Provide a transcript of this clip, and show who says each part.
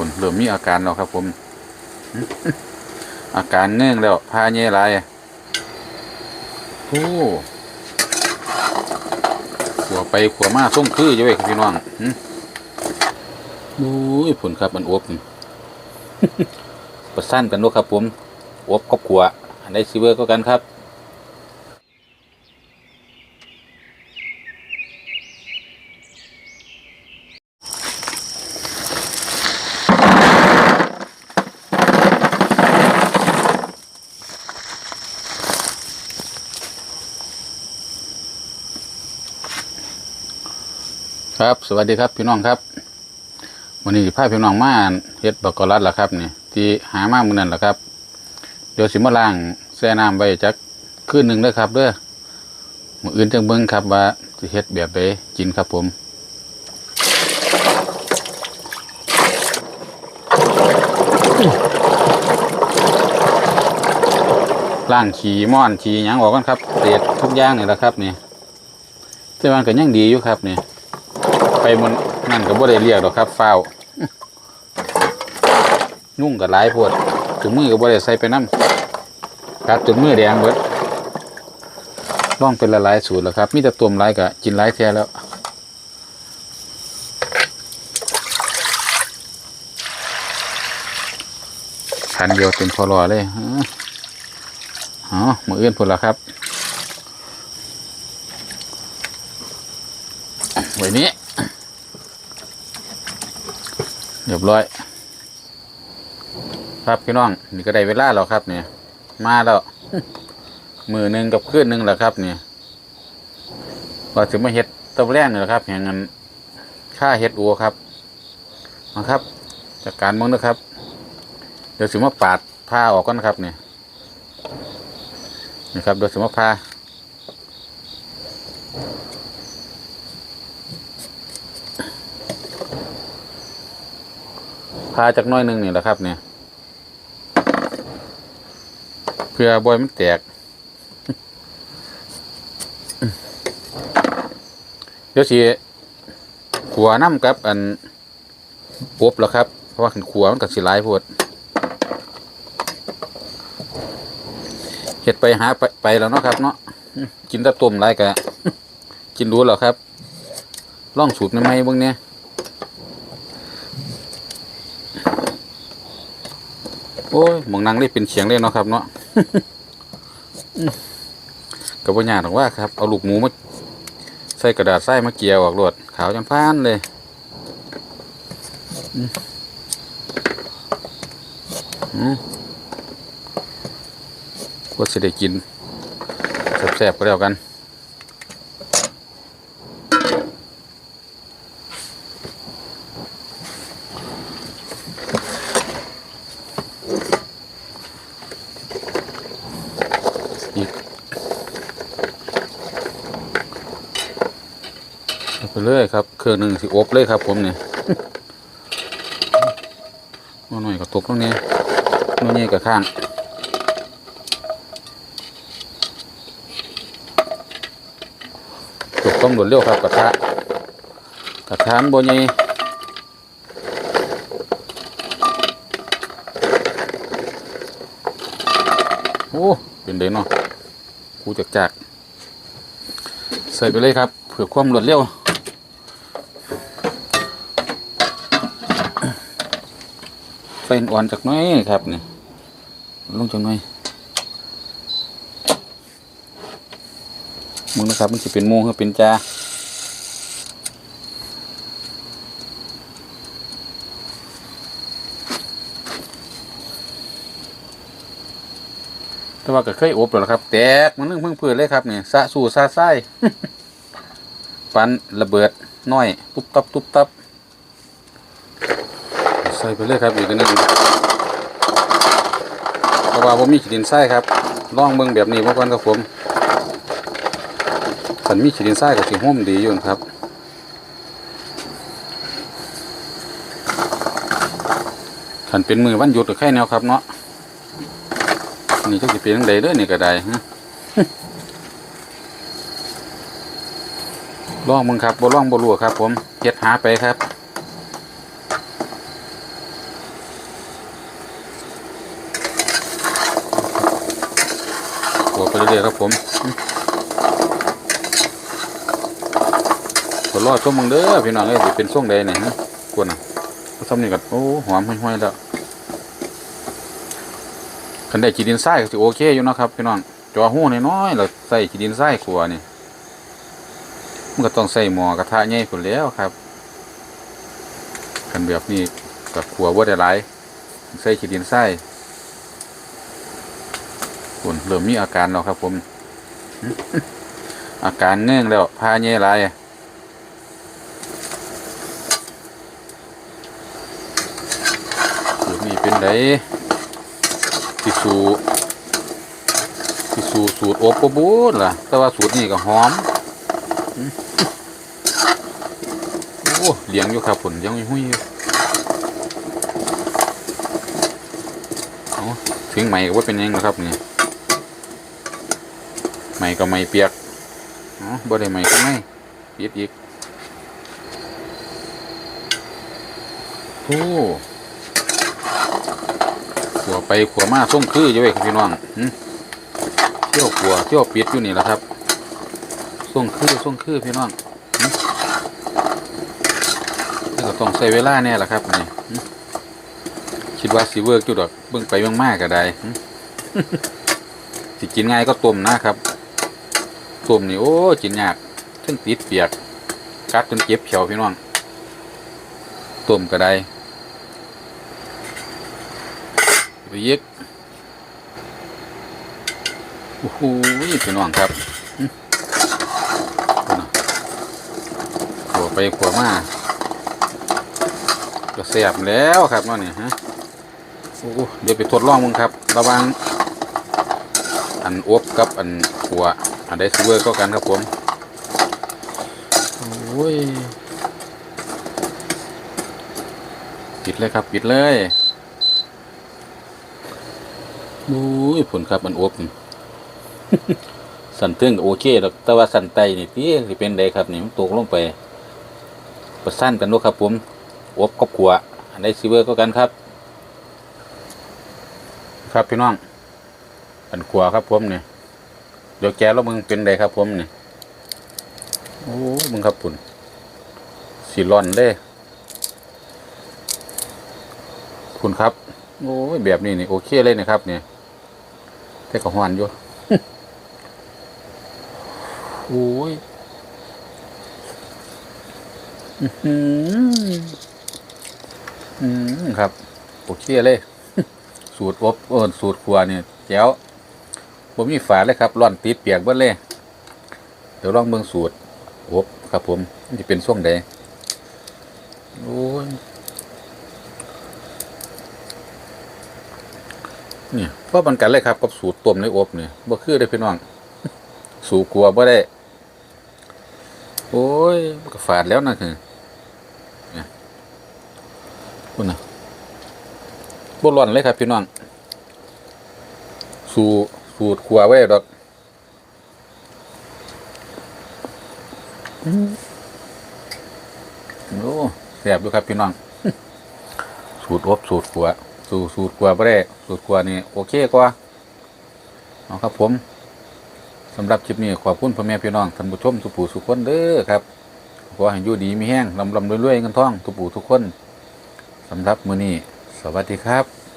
Speaker 1: คุณเริ่มมีอาการแล้วครับผม อาการเนื่องแล้วพาเย่ไรโอ้ขัวไปขัวมาส่งคืออยู่เว้ยครับพี่น้องโอ้ยผลครับมันอบประสั้นกันด้วยครับผมอบกับขัวอันใดซิเวอร์ก็กันครับ ครับ สวัสดีครับพี่น้องครับวันนี้พาพี่น้องมาเฮ็ดบักกรัดล่ะครับนี่ที่หามามือนั้นล่ะครับ เดี๋ยวสิมาล้างแช่น้ำไว้จักคืนหนึ่งเด้อครับเด้อมืออื่นจังเบิ่งครับว่าสิเฮ็ดแบบใดกินครับผมล้างขีม่อนขีหยังออกกันครับเศษทุกอย่างนี่แหละครับนี่แต่ว่าก็ยังดีอยู่ครับนี่ ไปมันนั่นก็บ่ได้เรียกหรอกครับฟ้าวนุ่งกับหลายพวดถึงมือก็บ่ได้ใส่ไปน้ำกัดจนมือแดงเบิดร่องเป็นละลายสูตรแล้วครับมีแต่ต้มลายกะกินลายแท้แล้วขันเดียวเต็มพอรอเลยอ๋อมืออื่นพุ่นละครับไว้นี้ เรียบร้อย ครับพี่น้องนี่ก็ได้เวลาแล้วครับ เนี่ย มาแล้วมือหนึ่งกับคืนหนึ่งแล้วครับ เนี่ยว่าถึงมาเฮ็ดตะแรงนี่แหละครับแห่งเงินค่าเฮ็ดอัวครับมาครับจากการมืองนะครับ เดี๋ยวสิมาปาดผ้าออกก่อนนะครับเนี่ยนี่ครับเดี๋ยวสิมาผ้า พาจากน้อยหนึงนี่แหละครับเนี่ยเพื่อบอยมันแตก เดี๋ยวสิขัวน้ำกับ อันปบแล้วครับ เพราะว่าขันขัวมันกับสิหลายโพดเห็ดไปหาไปไปแล้วเนาะครับ เนาะกินตะต้มไรกะกินรู้แล้วครับล่องสูตรใหม่ๆเบ้างเนี่ย อ้ยมองนางได้เป็นเขียงเลยเนาะครับ เนาะกับปัญญากหรอกว่าครับ เอาลูกหมูมาใส่กระดาษใส่มาเกี่ยวออกรวดขาวจนพานเลยอืมอืมก็จะได้กินแซ่บๆก็แล้วกัน เอาไปเลยครับ เครื่องหนึ่งสิอบเลยครับ ผมเนี่ยเอาหน่อยก็ตกตรงนี้นู่นนี่กับข้างตกต้องรวดเร็วครับกระทะกระทะบนนี้โอ้เป็นเด่นเนาะกูจักจักใส่ไปเลยครับเพื่อความรวดเร็ว ไฟอ่อนจากน้อยครับนี่ลงจากน้อยมึงนะครับมันจะเป็นโมงหรือเป็นจาแต่ว่าก็เคยอบแล้วล่ะครับ แตกมันนึ่งเพิ่งเพื่อเลยครับเนี่ยสะสู่ซาไส้ฟันระเบิดน้อย ตุ๊บตับตุ๊บตับ ส่ไปเลยครับอีกนหนึงเพราะว่าผมมีขีดินไส้ครับล่องเบิ่งแบบนี้มาก่อนครับผมขันมีขีดินไส้กับสีห่มดีอยู่นครับขันเป็นมือวันหยุดหรือแค่แนวครับเนาะนี่จะสิเป็นจั่งใดเด้อนี่ก็ได้ฮะลองมึงครับบ่ล่องบ่รู้ครับ ผมเฮ็ดหาไปครับัวไปเรื่อยๆครับผมก็รอชมมึงเด้อพี่น้องเอ้ยเป็นช่วงใดเนี่ยฮะกวนอะซ้ำนี่ก็โอ้หอมห้อยๆแล้วคันได้จีดินทรายก็สิโอเคอยู่นะครับพี่น้องจอหู้น้อยๆแล้วใส่จีดินทรายขัวนี่มันก็ต้องใส่หม้อกระทะใหญ่พุ่นแล้วครับคันแบบนี้กับขัวบ่ได้หลายใส่จีดินทราย คุณเริ่มมีอาการแล้วครับ ผม อาการเงื่องแล้วพาเย่ไรสูตรนี้เป็นไดที่สูที่สูสูตรอบปบูดล่ะ แต่ว่าสูตรนี้ก็หอมโอ้เลี้ยงอยู่ครับผลยังหุ้ยอยู่เอาถึงใหม่ก็ว่าเป็นยังนะครับนี่ ไม่ก็ไม่เปียกอ๋อบ่ได้ไม่ก็ไม่ปียกอีกโอ้ขัวไปขัวมาส่งคืออยู่เว้พี่น้องเที่ยวขัวเที่ยวปิดอยู่นี่แหละครับส่งคือส่งคือพี่น้องหึนี่ก็ต้องใช้เวลาแน่แหละครับนี่คิดว่าสิเวิร์กอยู่ดอกเบิ่งไปเบิ่งมากก็ได้สิกินง่ายก็ต้มนะครับ ต้มนี่โอ้กินยากทั้งติดเปียกกัดจนเจ็บเขียวพี่น้องต้มก็ได้ไปยิกโอ้โหพี่น้องครับขัวไปขัวมาก็เสียบแล้วครับเนาะนี่ฮะโอ้เดี๋ยวไปทดลองมึงครับ ระวังอันอบกับอันขัว อันได้ซิเวอร์ก็กันครับผมโอ้ยปิดเลยครับปิดเลยโอ้ยผลครับมันอบนี่สันเตื้งก็โอเคดอกแต่ว่าสันไตนี่ที่สิเป็นใดครับนี่มันตกลงไปประสั้นกันด้วยครับผมอบกับขัวอันได้ซิเวอร์ก็กันครับ ครับพี่น้องอันขวาครับผมเนี่ย เดี๋ยวแกแล้วมึงเป็นไดครับผมเนี่ยโอ้มึงครับปุ่นสีร้อนเลยคุณครับ โอ้ยแบบนี้นี่โอเคเลยนะครับ เนี่ยแต่ก็หวานอยู่โอ้ยอื้อหืออืมครับโอเคเลย สูตรอบเออสูตรครัวเนี่ยแจ๋ว ผมมีฝาเลยครับร่อนติดเปียกเบิดเลยเดี๋ยวลองเบิ่งสูตรอบครับ ผมมันจะเป็นช่วงใดโอ้ยนี่เพราะมันกันเลยครับกับสูตรต้มในอบเนี่ยบ่คือได้พี่น้อง สูตรครัวบ่ได้ โอ้ยก็ฝาดแล้วนะคือเนี่ยคุณนะบ่ร้อนเลยครับพี่น้อง สู สูตรขัวไว้ดอกโอ้แซ่บดูครับพี่น้อง สูตรอบสูตรขัว สูสูตรขัวบ่ได้สูตรขัวนี่โอเคกว่าเอาครับผมสำหรับคลิปนี้ขอบคุณพ่อแม่พี่น้องท่านผู้ชมทุกผู้ทุกคนเด้อครับขอให้อยู่ดีมีแห้งลำลำรวยๆเงินทองทุกผู้ทุกคนสำหรับมื้อนี้ สวัสดีครับ